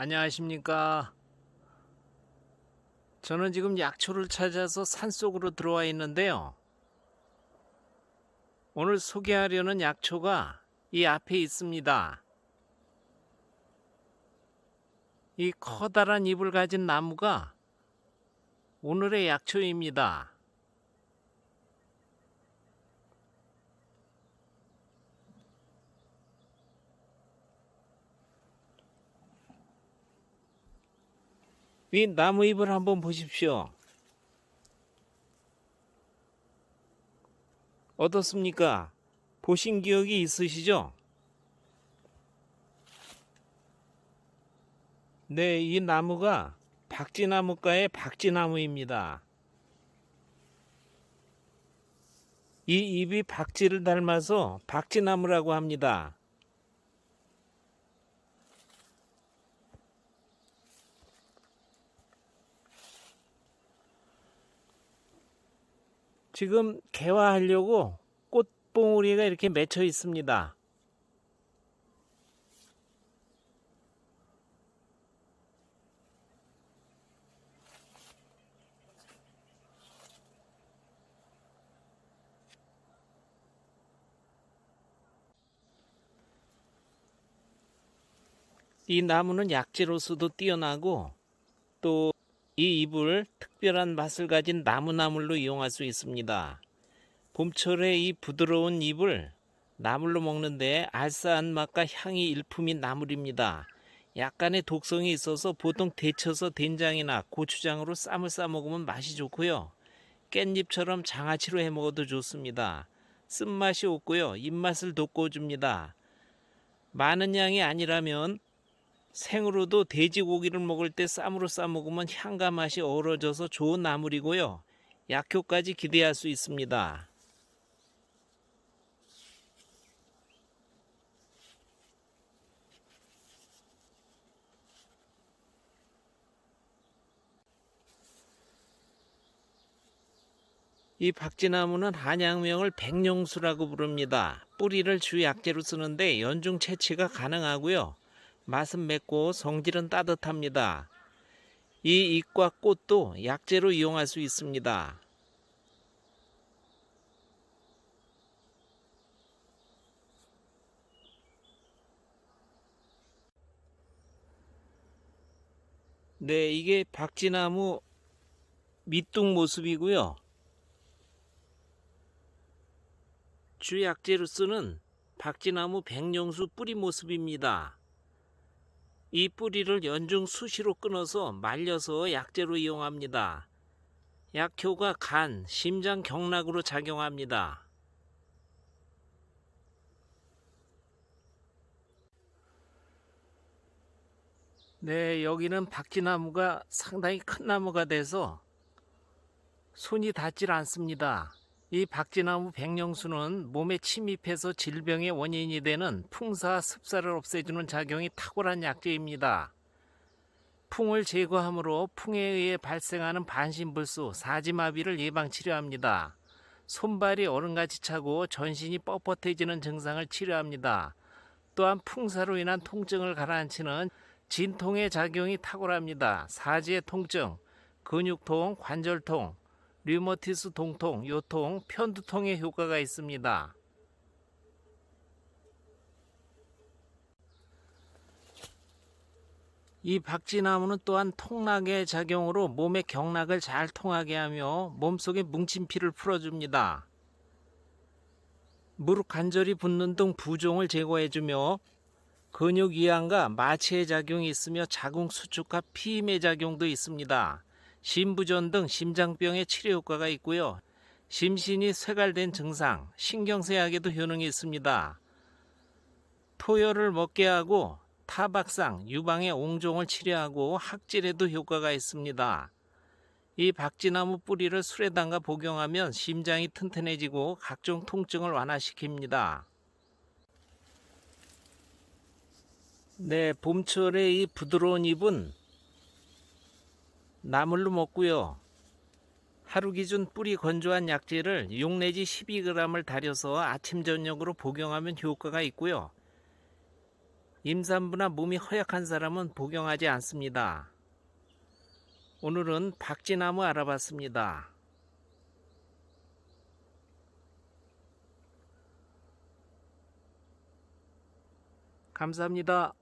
안녕하십니까. 저는 지금 약초를 찾아서 산속으로 들어와 있는데요. 오늘 소개하려는 약초가 이 앞에 있습니다. 이 커다란 잎을 가진 나무가 오늘의 약초입니다. 이 나무 잎을 한번 보십시오. 어떻습니까? 보신 기억이 있으시죠? 네, 이 나무가 박쥐나무과의 박쥐나무입니다. 이 잎이 박쥐를 닮아서 박쥐나무라고 합니다. 지금 개화하려고 꽃봉우리가 이렇게 맺혀 있습니다. 이 나무는 약재로서도 뛰어나고 또 이 잎을 특별한 맛을 가진 나무나물로 이용할 수 있습니다. 봄철에 이 부드러운 잎을 나물로 먹는데 알싸한 맛과 향이 일품인 나물입니다. 약간의 독성이 있어서 보통 데쳐서 된장이나 고추장으로 쌈을 싸 먹으면 맛이 좋고요. 깻잎처럼 장아찌로 해 먹어도 좋습니다. 쓴맛이 없고요. 입맛을 돋궈줍니다. 많은 양이 아니라면 생으로도 돼지고기를 먹을 때 쌈으로 싸 먹으면 향과 맛이 어우러져서 좋은 나물이고요. 약효까지 기대할 수 있습니다. 이 박쥐나무는 한약명을 백령수라고 부릅니다. 뿌리를 주 약재로 쓰는데 연중 채취가 가능하고요. 맛은 맵고 성질은 따뜻합니다. 이 잎과 꽃도 약재로 이용할 수 있습니다. 네, 이게 박쥐나무 밑둥 모습이고요. 주 약재로 쓰는 박쥐나무 백령수 뿌리 모습입니다. 이 뿌리를 연중 수시로 끊어서 말려서 약재로 이용합니다. 약효가 간, 심장 경락으로 작용합니다. 네, 여기는 박쥐나무가 상당히 큰 나무가 돼서 손이 닿질 않습니다. 이 박쥐나무 백령수는 몸에 침입해서 질병의 원인이 되는 풍사, 습사를 없애주는 작용이 탁월한 약재입니다. 풍을 제거함으로 풍에 의해 발생하는 반신불수, 사지마비를 예방 치료합니다. 손발이 얼음같이 차고 전신이 뻣뻣해지는 증상을 치료합니다. 또한 풍사로 인한 통증을 가라앉히는 진통의 작용이 탁월합니다. 사지의 통증, 근육통, 관절통, 류머티스 동통, 요통, 편두통에 효과가 있습니다. 이 박쥐나무는 또한 통락의 작용으로 몸의 경락을 잘 통하게 하며 몸속의 뭉친 피를 풀어줍니다. 무릎 관절이 붓는 등 부종을 제거해주며 근육 이완과 마취의 작용이 있으며 자궁 수축과 피임의 작용도 있습니다. 심부전 등 심장병의 치료 효과가 있고요. 심신이 쇠갈된 증상, 신경쇠약에도 효능이 있습니다. 토열을 먹게 하고 타박상, 유방의 옹종을 치료하고 학질에도 효과가 있습니다. 이 박쥐나무 뿌리를 술에 담가 복용하면 심장이 튼튼해지고 각종 통증을 완화시킵니다. 네, 봄철의 이 부드러운 잎은 나물로 먹고요. 하루 기준 뿌리 건조한 약재를 6 내지 12g을 달여서 아침 저녁으로 복용하면 효과가 있고요. 임산부나 몸이 허약한 사람은 복용하지 않습니다. 오늘은 박쥐나무 알아봤습니다. 감사합니다.